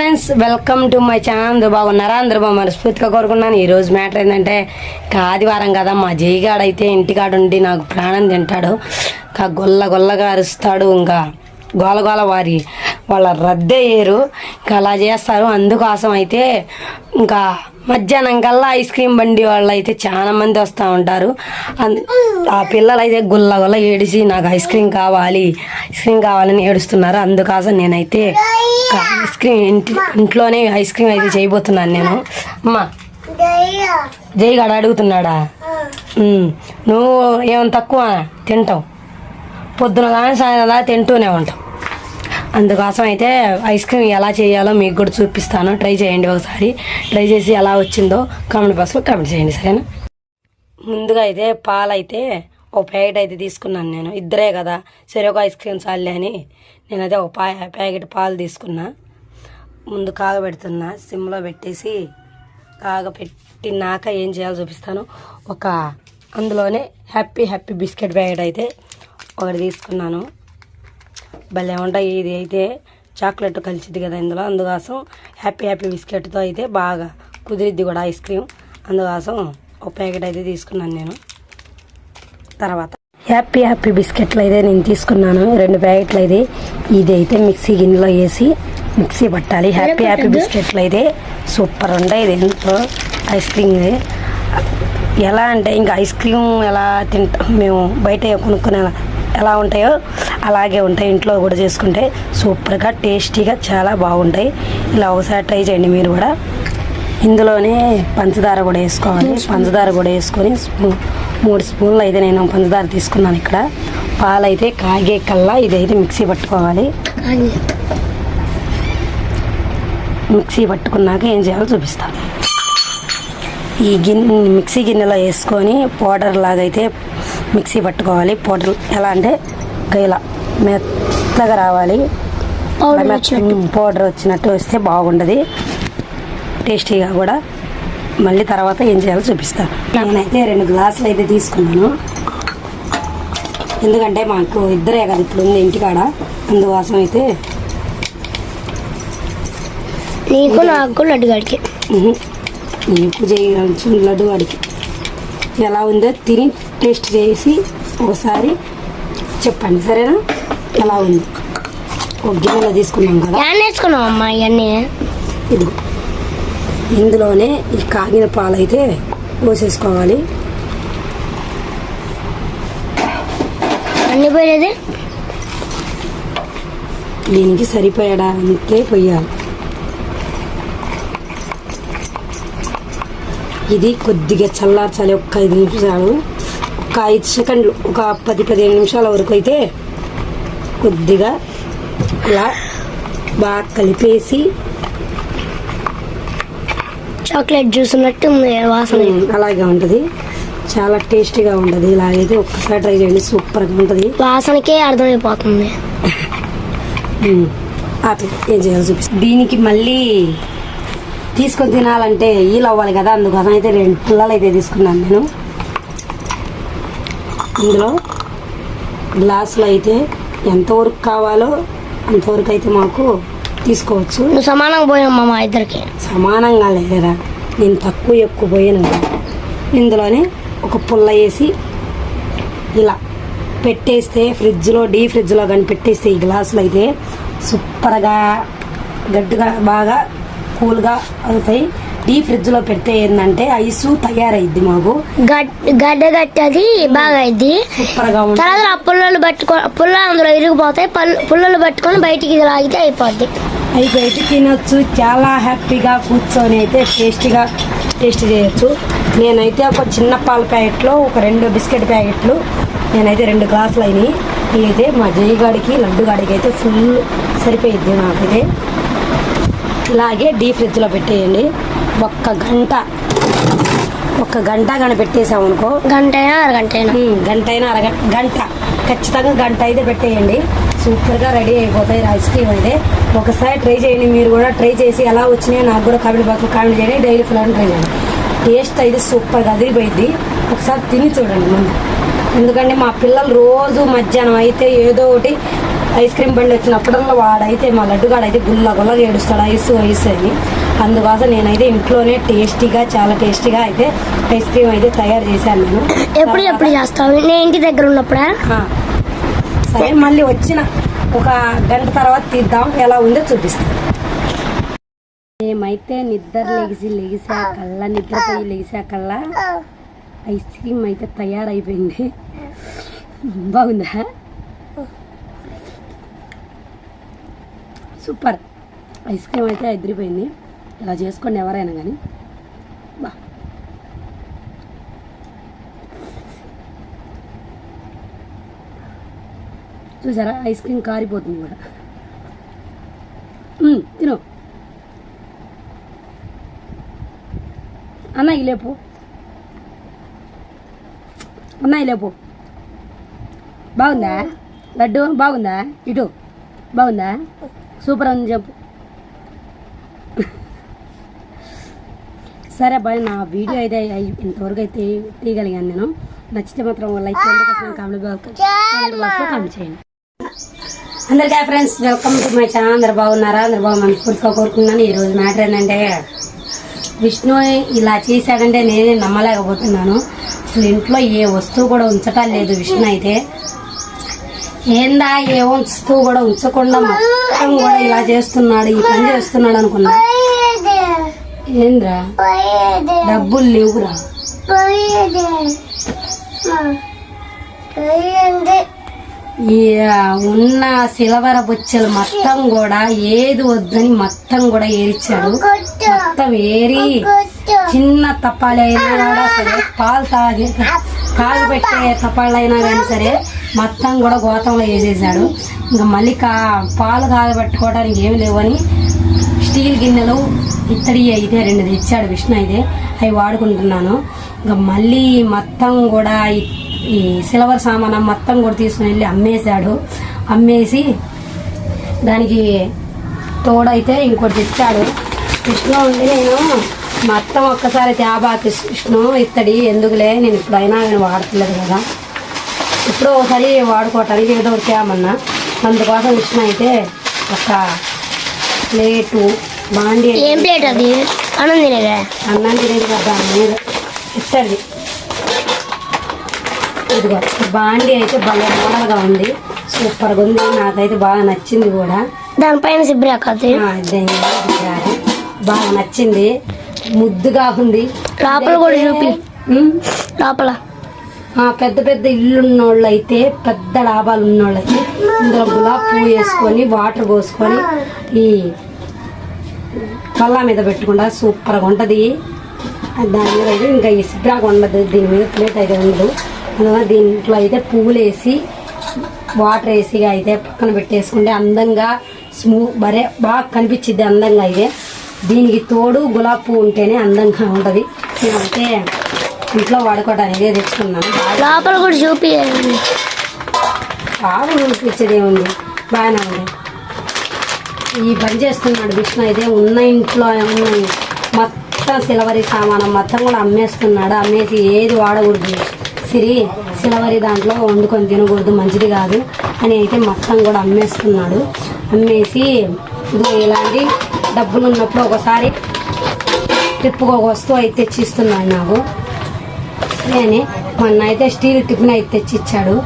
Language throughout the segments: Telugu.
Friends welcome to my channel. అందరూ బాగున్నారా? అందరూ బాగా మనస్ఫూర్తిగా కోరుకున్నాను ఈరోజు మ్యాటర్ ఏంటంటే ఇంకా ఆదివారం కదా మా జైగాడు అయితే ఇంటికాడ ఉండి నాకు ప్రాణం తింటాడు. ఇంకా గొల్ల గొల్లగా అరుస్తాడు. ఇంకా గోల గోల వారి వాళ్ళ రద్దయ్యారు ఇంకా అలా చేస్తారు. అందుకోసం అయితే ఇంకా మధ్యాహ్నం కల్లా ఐస్ క్రీమ్ బండి వాళ్ళు అయితే చాలా మంది వస్తూ ఉంటారు. అంద- ఆ పిల్లలు అయితే గుల్ల గుల్ల ఏడిచి నాకు ఐస్ క్రీమ్ కావాలి. ఐస్ క్రీమ్ కావాలని ఏడుస్తున్నారు. అందుకోసం నేనైతే ఐస్ క్రీమ్ ఇంటి ఇంట్లోనే ఐస్ క్రీమ్ అయితే చేయబోతున్నాను నేను. అమ్మా. జై గడ అడుగుతున్నాడా? నువ్వు ఏమైనా తక్కువ తింటావు? పొద్దున కానీ సాయంత్రం దాకా తింటూనే ఉంటాం. అందుకోసం అయితే ఐస్ క్రీమ్ ఎలా చేయాలో మీకు కూడా చూపిస్తాను. ట్రై చేయండి ఒకసారి. ట్రై చేసి ఎలా వచ్చిందో కామెంట్ బాక్స్లో కామెంట్ చేయండి సరేనా? ముందుగా అయితే పాలు అయితే ఒక ప్యాకెట్ అయితే తీసుకున్నాను నేను. ఇద్దరే కదా. సరే ఒక ఐస్ క్రీమ్ చాలే అని నేనైతే ఒక పా ప్యాకెట్ పాలు తీసుకున్నా. ముందు కాగబెడుతున్నా. సిమ్లో పెట్టేసి కాగపెట్టినాక ఏం చేయాలో చూపిస్తాను. ఒక అందులోనే హ్యాపీ హ్యాపీ బిస్కెట్ ప్యాకెట్ అయితే ఒకటి తీసుకున్నాను. భలే ఉంటాయి ఇది అయితే. చాక్లెట్ కలిసిద్ది కదా ఇందులో. అందుకోసం హ్యాపీ హ్యాపీ బిస్కెట్తో అయితే బాగా కుదిరిద్ది కూడా ఐస్ క్రీమ్. అందుకోసం ఒక ప్యాకెట్ అయితే తీసుకున్నాను నేను. తర్వాత హ్యాపీ హ్యాపీ బిస్కెట్లు అయితే నేను తీసుకున్నాను. రెండు ప్యాకెట్లు అయితే ఇది అయితే మిక్సీ గిన్నెలో వేసి మిక్సీ పట్టాలి. హ్యాపీ హ్యాపీ బిస్కెట్లు అయితే సూపర్ ఉంటాయి ఇది ఎంతో ఐస్ క్రీమ్ ఇది. ఎలా అంటే ఇంకా ఐస్ క్రీమ్ ఎలా తింటాం మేము? బయట కొనుక్కునే ఎలా ఉంటాయో అలాగే ఉంటాయి. ఇంట్లో కూడా చేసుకుంటే సూపర్గా టేస్టీగా చాలా బాగుంటాయి. ఇలా ఒకసారి ట్రై చేయండి మీరు కూడా. ఇందులోనే పంచదార కూడా వేసుకోవాలి. పంచదార కూడా వేసుకొని స్పూ మూడు స్పూన్లు అయితే నేను పంచదార తీసుకున్నాను ఇక్కడ. పాలు అయితే కాగే కల్లా ఇదైతే మిక్సీ పట్టుకోవాలి. మిక్సీ పట్టుకున్నాక ఏం చేయాలో చూపిస్తాను. ఈ గిన్నె మిక్సీ గిన్నెలో వేసుకొని పౌడర్ లాగా అయితే మిక్సీ పట్టుకోవాలి పౌడర్ ఎలా అంటే ఇలా మెత్తగా రావాలి. పౌడర్ వచ్చినట్టు. వస్తే బాగుండదు. టేస్టీగా కూడా. మళ్ళీ తర్వాత ఏం చేయాలో చూపిస్తాను నేనైతే రెండు గ్లాసులు అయితే తీసుకున్నాను. ఎందుకంటే మాకు ఇద్దరే కదా ఇప్పుడు ఉంది ఇంటికాడ. అందుకోసం అయితే నీకు నాకు లడ్డు గడికి నీకు చేయాల్సిన లడ్డు వాడికి. ఎలా ఉందో తిని టేస్ట్ చేసి ఒకసారి చెప్పండి సరేనా? ఎలా ఉంది? ఒక గిన్నెలో తీసుకున్నాం కదా. నేర్చుకున్నావు అమ్మా ఇవన్నీ? ఇదిగో. ఇందులోనే ఈ కాగిన పాలు అయితే పోసేసుకోవాలి. అన్ని పోయేది దీనికి సరిపోయడానికే పోయాలి. ఇది కొద్దిగా చల్లార్చాలి. ఒక్క ఐదు నిమిషాలు. ఒక ఐదు సెకండ్లు. ఒక పది పదిహేను నిమిషాల వరకు అయితే కొద్దిగా ఇలా బాగా కలిపేసి చాక్లెట్ జ్యూస్ ఉన్నట్టు వాసన. అలాగే ఉంటుంది. చాలా టేస్టీగా ఉంటుంది. ఇలాగైతే ఒక్కసారి ట్రై చేయండి. సూపర్గా ఉంటుంది. వాసనకే అర్థమైపోతుంది. ఆపి. ఏం చేయాలో చూపిస్తాను దీనికి మళ్ళీ తీసుకొని తినాలంటే ఈలు అవ్వాలి కదా అందుకోసం అయితే రెండు పుల్లలు అయితే తీసుకున్నాను నేను. ఇందులో గ్లాసులు అయితే ఎంతవరకు కావాలో అంతవరకు అయితే మాకు తీసుకోవచ్చు. నువ్వు సమానంగా పోయామ్మా మా ఇద్దరికి. సమానంగా లేదురా నేను తక్కువ ఎక్కువ పోయాను. ఇందులోనే ఒక పుల్ల వేసి ఇలా పెట్టేస్తే ఫ్రిడ్జ్లో డీ ఫ్రిడ్జ్లో కానీ పెట్టేస్తే ఈ గ్లాసులు అయితే సూపర్గా గట్టిగా బాగా కూల్గా అవుతాయి డీ ఫ్రిడ్జ్లో పెడితే ఏంటంటే ఐసు తయారైద్ది మాకు. గడ్ గడ్డ గట్టది బాగా అయింది ఉంటుంది. తర్వాత ఆ పుల్లలు పట్టుకో పుల్ల అందులో ఇరిగిపోతాయి. పల్- పుల్లలు పట్టుకొని బయటికి లాగితే అయిపోద్ది. అయితే అయితే తినొచ్చు. చాలా హ్యాపీగా కూర్చొని అయితే టేస్టీగా టేస్ట్ చేయొచ్చు. నేనైతే ఒక చిన్న పాల ప్యాకెట్లో ఒక రెండు బిస్కెట్ ప్యాకెట్లు నేనైతే రెండు గ్లాసులు అయినాయి. ఇదైతే మా జయగాడికి లడ్డు గాడికి అయితే ఫుల్ సరిపోయిద్ది నాకైతే. ఇలాగే డీ ఫ్రిడ్జ్లో పెట్టేయండి. ఒక్క గంట ఒక్క గంట కానీ పెట్టేసామనుకో గంట అయినా అరగంట అయినా ఉమ్, గంట. అయినా అరగంట గంట ఖచ్చితంగా గంట అయితే పెట్టేయండి. సూపర్గా రెడీ అయిపోతాయి ఐస్ క్రీమ్ అయితే. ఒకసారి ట్రై చేయండి మీరు కూడా ట్రై చేసి ఎలా వచ్చినాయో నాకు కూడా కామెంట్ బాక్స్లో కామెంట్ చేయండి డైలీ ఫ్లాన్ ట్రై చేయండి. టేస్ట్ అయితే సూపర్గా అదిరిపోయింది. ఒకసారి తిని చూడండి ముందు. ఎందుకంటే మా పిల్లలు రోజు మధ్యాహ్నం అయితే ఏదో ఒకటి ఐస్ క్రీమ్ బండి వచ్చినప్పుడల్లా వాడైతే మా లడ్డుగాడు అయితే గుల్ల గుల్లగా ఏడుస్తాడు ఐస్ ఐస్ అని. అందుకోసం నేనైతే ఇంట్లోనే టేస్టీగా చాలా టేస్టీగా అయితే ఐస్ క్రీమ్ అయితే తయారు చేశాను నేను. ఎప్పుడు ఎప్పుడు చేస్తావు? నేను ఇంటి దగ్గర ఉన్నప్పుడా? సరే మళ్ళీ వచ్చిన ఒక గంట తర్వాత తీద్దాం. ఎలా ఉందో చూపిస్తాం మేమైతే నిద్ర లెగిసి లెగిసాకల్లా నిద్రపోయి లెగిసాకల్లా ఐస్ క్రీమ్ అయితే తయారైపోయింది. బాగుందా? సూపర్. ఐస్ క్రీమ్ అయితే ఎదిరిపోయింది. ఇలా చేసుకోండి ఎవరైనా కానీ బా. చూసారా? ఐస్ క్రీమ్ కారిపోతుంది కూడా. తిను. అన్న ఇలేపు లేపు. అన్న ఇలేపు లేపు. బాగుందా? లడ్డు బాగుందా? ఇటు. బాగుందా? సూపర్ అని చెప్పు. సరే బాయ్ నా వీడియో అయితే ఇంతవరకు అయితే తీయగలిగాను నేను. నచ్చితే మాత్రం లైక్ చేయండి కామెంట్ బాక్స్లో కామెంట్ చేయండి. అందరికీ friends welcome to my channel. అందరు బాగున్నారా? అందరు బాగా మనస్ఫూర్తిగా కోరుకున్నాను ఈరోజు మ్యాటర్ ఏంటంటే విష్ణు ఇలా చేశాడంటే నేనే నమ్మలేకపోతున్నాను. అసలు ఇంట్లో ఏ వస్తువు కూడా ఉంచటం లేదు విష్ణు అయితే ఏందా ఏ వస్తువు కూడా ఉంచకుండా మొత్తం కూడా ఇలా చేస్తున్నాడు ఈ పని చేస్తున్నాడు అనుకున్నా. ఏంద్రా? డబ్బులు లేవురా. ఈ ఉన్న సిలవర బొచ్చలు మొత్తం కూడా ఏది వద్దని మొత్తం కూడా ఏరిచ్చాడు. మొత్తం ఏరి చిన్న తప్పాలు అయినా కూడా సరే పాలు తాగి కాలు పెట్టే తప్పాలు అయినా కానీ సరే మొత్తం కూడా గోతంలో వేసేసాడు. ఇంకా మళ్ళీ కా పాలు కాగబెట్టుకోవడానికి ఏమి లేవని స్టీల్ గిన్నెలు ఇత్తడి అయితే రెండు తెచ్చాడు విష్ణు అయితే. అవి వాడుకుంటున్నాను. ఇంకా మళ్ళీ మొత్తం కూడా ఈ- సిల్వర్ సామానం మొత్తం కూడా తీసుకుని వెళ్ళి అమ్మేశాడు. అమ్మేసి దానికి తోడైతే ఇంకోటి తెచ్చాడు. విష్ణు ఉండి నేను మొత్తం ఒక్కసారి తేబాకి విష్ణు ఇత్తడి. ఎందుకులే? నేను ఇప్పుడైనా నేను వాడట్లేదు కదా. ఇప్పుడు ఒకసారి వాడుకోవటానికి ఏదో తేమన్నా అందుకోసం విష్ణు అయితే ఒక ప్లేటు బాండి ఏం ప్లేట్ అది? అన్నం తినేదా అన్నం తినేది కదా ఇత్తడిది ఇదిగో బాండి అయితే భలే మోడల్గా ఉంది. సూపర్గా ఉంది. నాకైతే బాగా నచ్చింది కూడా. దానిపైన ఇది బాగా నచ్చింది. ముద్దుగా ఉంది. లోపల కూడా చూపి. లోపల. పెద్ద పెద్ద ఇల్లు ఉన్నోళ్ళైతే పెద్ద డాబాలు ఉన్నోళ్ళైతే ఇందులో గులాబ్ పువ్వు వేసుకొని వాటర్ పోసుకొని ఈ పల్లా మీద పెట్టుకుంటా. సూపర్గా ఉంటుంది. దాని మీద అయితే ఇంకా ఇసుబ్రాగా ఉండదు దీని మీద ప్లేట్ అయితే ఉండదు. అందువల్ల దీంట్లో అయితే పువ్వులు వేసి వాటర్ వేసి అయితే పక్కన పెట్టేసుకుంటే అందంగా స్మూ బరే బాగా కనిపించిద్ది అందంగా అయితే. దీనికి తోడు గులాబ్ పువ్వు ఉంటేనే అందంగా ఉంటుంది. అయితే ఇంట్లో వాడుకోవడానికి తెచ్చుకున్నాను లోపల కూడా చూపి బాగా చూపించేది ఏముంది బాగానే ఉంది. ఈ పని చేస్తున్నాడు విష్ణు. అయితే ఉన్న ఇంట్లో ఉన్నాయి మొత్తం సిలవరి సామానం మొత్తం కూడా అమ్మేస్తున్నాడు. అమ్మేసి ఏది వాడకూడదు. సిరి సిలవరి దాంట్లో వండుకొని తినకూడదు. మంచిది కాదు అని అయితే మొత్తం కూడా అమ్మేస్తున్నాడు. అమ్మేసి ఇదిగో ఇలాంటి డబ్బులు ఉన్నప్పుడు ఒకసారి ట్రిప్కి ఒక వస్తువు అయితే తెచ్చిస్తున్నాడు నాకు. అని మొన్న అయితే స్టీల్ టిఫిన్ అయితే తెచ్చి ఇచ్చాడు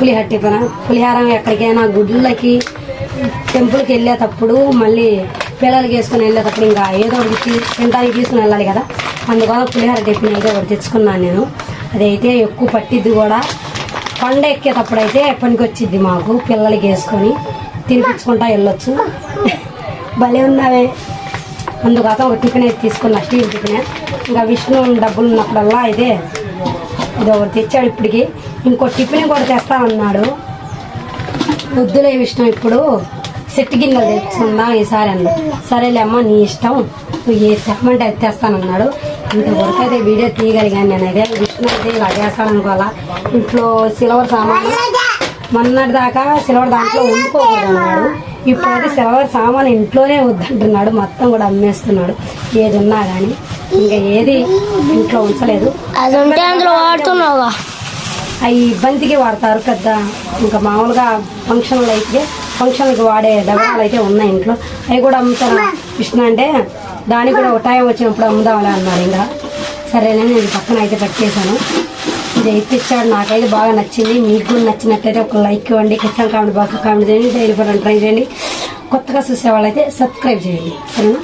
పులిహార టిఫిన్ పులిహారం ఎక్కడికైనా గుడ్లకి టెంపుల్కి వెళ్ళేటప్పుడు మళ్ళీ పిల్లలకి వేసుకుని వెళ్ళేటప్పుడు ఇంకా ఏదో ఒకటి తీ- తినడానికి తీసుకుని వెళ్ళాలి కదా. అందుకోసం పులిహార టిఫిన్ అయితే ఒకటి తెచ్చుకున్నాను నేను. అదైతే ఎక్కువ పట్టిద్ది కూడా. కొండ ఎక్కేటప్పుడు అయితే పనికి వచ్చిద్ది మాకు పిల్లలకి వేసుకొని. తినిపించుకుంటా వెళ్ళొచ్చు. భలే ఉన్నావే. అందుకోసం ఒక టిఫిన్ అయితే తీసుకున్నా స్టీల్ టిఫిన్. ఇంకా విష్ణు డబ్బులు ఉన్నప్పుడల్లా అయితే ఇది ఒకటి తెచ్చాడు ఇప్పటికి. ఇంకో టిఫిన్ కూడా తెస్తామన్నాడు వద్దులే విష్ణు ఇప్పుడు సెట్ గిన్నెలు తెచ్చుకుందాం ఈసారి అన్న సరేలే అమ్మ నీ ఇష్టం. నువ్వు ఏ తెమ్మంటే అది తెస్తానన్నాడు. ఇంతవరకు అయితే వీడియో తీయగలిగాను నేను. విష్ణు అయితే ఇలా చేస్తాననుకోవాలా ఇంట్లో సిల్వర్ సామాను మొన్నటి దాకా సిల్వర్ దాంట్లో వండుకోకూడదు అన్నాడు ఇప్పుడైతే సిల్వర్ సామాన్ ఇంట్లోనే వద్దంటున్నాడు. మొత్తం కూడా అమ్మేస్తున్నాడు. ఏది ఉన్నా కానీ ఇంకా ఏది ఇంట్లో ఉంచలేదు. అందులో వాడుతున్నావుగా. అవి బంతికి వాడతారు పెద్ద ఇంకా మామూలుగా ఫంక్షన్లు అయితే ఫంక్షన్కి వాడే డబ్బాలు అయితే ఉన్నాయి ఇంట్లో. అవి కూడా అమ్ముతారు? కృష్ణ అంటే దానికి కూడా ఒక టైం వచ్చినప్పుడు అమ్ముదాంలే అన్నారు ఇంకా. సరేనని నేను పక్కన అయితే పెట్టేశాను ఇది ఇచ్చాడు నాకైతే బాగా నచ్చింది. మీకు కూడా నచ్చినట్టయితే ఒక లైక్ ఇవ్వండి. ఖచ్చితంగా కామెంట్ బాక్స్ కామెంట్ చేయండి. డైలీ ఫోన్ ట్రై చేయండి. కొత్తగా చూసే వాళ్ళైతే సబ్స్క్రైబ్ చేయండి. సరేనా?